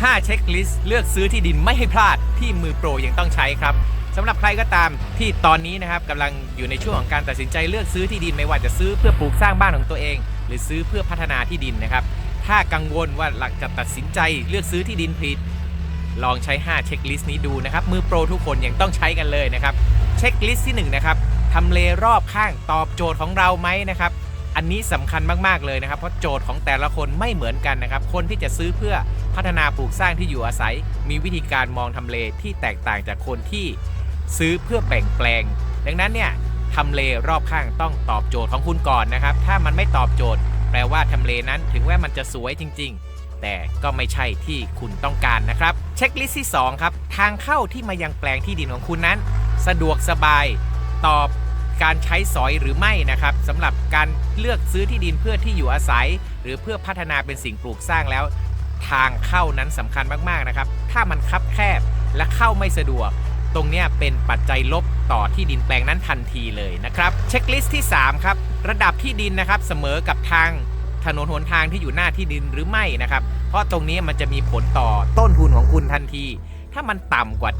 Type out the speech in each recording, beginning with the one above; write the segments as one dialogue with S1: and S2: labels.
S1: 5 เช็คลิสต์เลือกซื้อที่ดินไม่ให้พลาดที่มือโปรยังต้องใช้ครับสำหรับใครก็ตามที่ตอนนี้นะครับกำลังอยู่ในช่วงของการตัดสินใจเลือกซื้อที่ดินไม่ว่าจะซื้อเพื่อปลูกสร้างบ้านของตัวเอง หรือซื้อเพื่อพัฒนาที่ดินนะครับ ถ้ากังวลว่าหลักจะตัดสินใจเลือกซื้อที่ดินผิด ลองใช้ 5 เช็คลิสต์นี้ดูนะครับ มือโปรทุกคนยังต้องใช้กันเลยนะครับ เช็คลิสต์ที่1นะครับทำเลรอบข้างตอบโจทย์ของเราไหมนะครับ อันนี้สำคัญมากๆเลยนะครับ เพราะโจทย์ของแต่ละคนไม่เหมือนกันนะครับ คนที่จะซื้อเพื่อพัฒนาปลูกสร้างที่อยู่อาศัย มีวิธีการมองทำเลที่แตกต่างจากคนที่ซื้อเพื่อแบ่งแปลง ดังนั้นเนี่ยทำเลรอบข้างต้องตอบโจทย์ของคุณก่อนนะครับ ถ้ามันไม่ตอบโจทย์ แปลว่าทำเลนั้นถึงแม้มันจะสวยจริง ๆ แต่ก็ไม่ใช่ที่คุณต้องการนะครับ เช็คลิสต์ที่ 2 ครับ ทางเข้าที่มายังแปลงที่ดินของคุณนั้น สะดวกสบายตอบ การใช้สอยหรือไม่นะครับสำหรับการเลือกซื้อที่ดินเพื่อที่อยู่อาศัย หรือเพื่อพัฒนาเป็นสิ่งปลูกสร้างแล้ว ทางเข้านั้นสำคัญมากๆนะครับ ถ้ามันคับแคบและเข้าไม่สะดวก ตรงนี้เป็นปัจจัยลบต่อที่ดินแปลงนั้นทันทีเลยนะครับเช็คลิสต์ที่ 3 ครับ ระดับที่ดินนะครับเสมอกับทางถนนหนทางที่อยู่หน้าที่ดินหรือไม่นะครับ เพราะตรงนี้มันจะมีผลต่อต้นทุนของคุณทันที ถ้ามันต่ำกว่า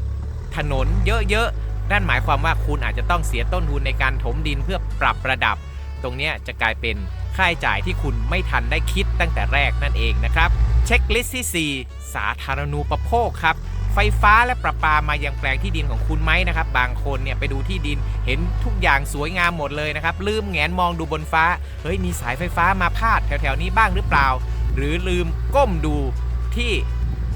S1: ถนนเยอะๆ นั่นหมายความว่าคุณอาจจะต้องเสียต้นทุนในการถมดินเพื่อปรับระดับ ตรงนี้จะกลายเป็นค่าใช้จ่ายที่คุณไม่ทันได้คิดตั้งแต่แรกนั่นเองนะครับ เช็คลิสต์ที่ 4 สาธารณูปโภคครับไฟฟ้าและประปามายังแปลงที่ดินของคุณไหมนะครับ บางคนเนี่ยไปดูที่ดินเห็นทุกอย่างสวยงามหมดเลยนะครับ ลืมแงนมองดูบนฟ้า เฮ้ยมีสายไฟฟ้ามาพาดแถวๆนี้บ้างหรือเปล่า หรือลืมก้มดูที่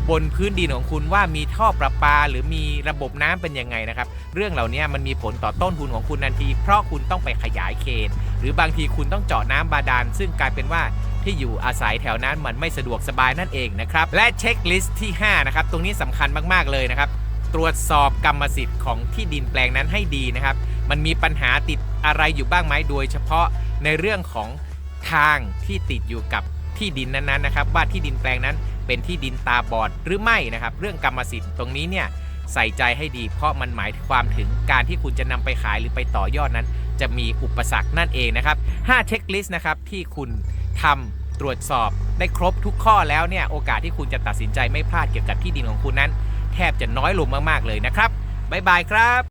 S1: บนพื้นดินของคุณว่ามีท่อประปา หรือมีระบบน้ำเป็นยังไงนะครับ เรื่องเหล่านี้มันมีผลต่อต้นทุนของคุณทันที เพราะคุณต้องไปขยายเขตหรือบางทีคุณต้องเจาะน้ำบาดาลซึ่งกลายเป็นว่าที่อยู่อาศัยแถวนั้นมันไม่สะดวกสบายนั่นเองนะครับ และเช็คลิสต์ที่ 5 นะครับ ตรงนี้สำคัญมากๆเลยนะครับ ตรวจสอบกรรมสิทธิ์ของที่ดินแปลงนั้นให้ดีนะครับ มันมีปัญหาติดอะไรอยู่บ้างไหมโดยเฉพาะในเรื่องของทางที่ติดอยู่กับที่ดินนั้นๆนะครับ ว่าที่ดินแปลงนั้น เป็นที่ดินตาบอดหรือไม่นะครับ เรื่องกรรมสิทธิ์ตรงนี้เนี่ยใส่ใจให้ดี เพราะมันหมายความถึงการที่คุณจะนำไปขายหรือไปต่อยอดนั้น จะมีอุปสรรคนั่นเองนะครับ5เช็คลิสต์นะครับที่คุณทำตรวจสอบได้ครบทุกข้อแล้วเนี่ยโอกาสที่คุณจะตัดสินใจไม่พลาดเกี่ยวกับที่ดินของคุณนั้น แทบจะน้อยลงมากๆเลยนะครับบ๊ายบายครับ